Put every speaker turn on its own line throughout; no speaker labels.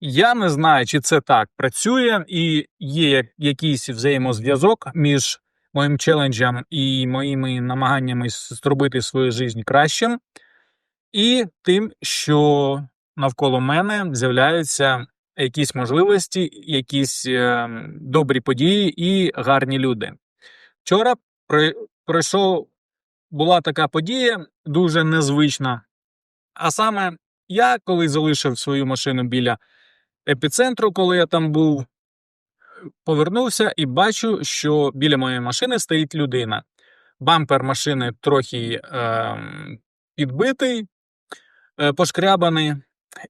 Я не знаю, чи це так працює, і є якийсь взаємозв'язок між моїм челенджем і моїми намаганнями зробити свою життя кращим, і тим, що навколо мене з'являються якісь можливості, якісь е, добрі події і гарні люди. Вчора при, пройшов, була така подія дуже незвична. А саме, я коли залишив свою машину біля епіцентру, коли я там був, повернувся і бачу, що біля моєї машини стоїть людина. Бампер машини трохи е, підбитий, е, пошкрябаний.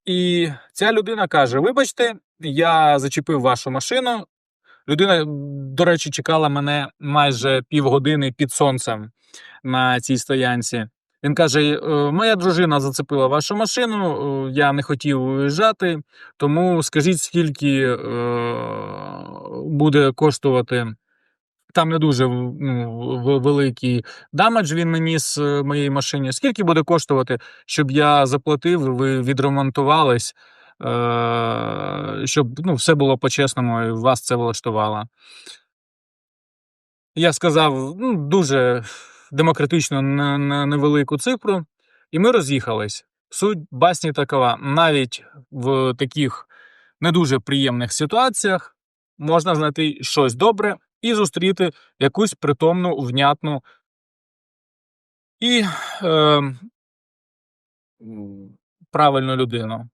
І ця людина каже: Вибачте, я зачепив вашу машину. Людина, до речі, чекала мене майже півгодини під сонцем на цій стоянці. Він каже: «Е, Моя дружина зацепила вашу машину, е, я не хотів виїжджати, тому скажіть, скільки е, буде коштувати. Там не дуже ну, великий дамедж він наніс е, моїй машині. Скільки буде коштувати, щоб я заплатив, ви відремонтувались, щоб ну, все було по-чесному і вас це влаштувало. Я сказав ну, дуже демократично на, на невелику цифру, і ми роз'їхались. Суть басні такова: навіть в таких не дуже приємних ситуаціях можна знайти щось добре і зустріти якусь притомну, внятну і е, правильну людину.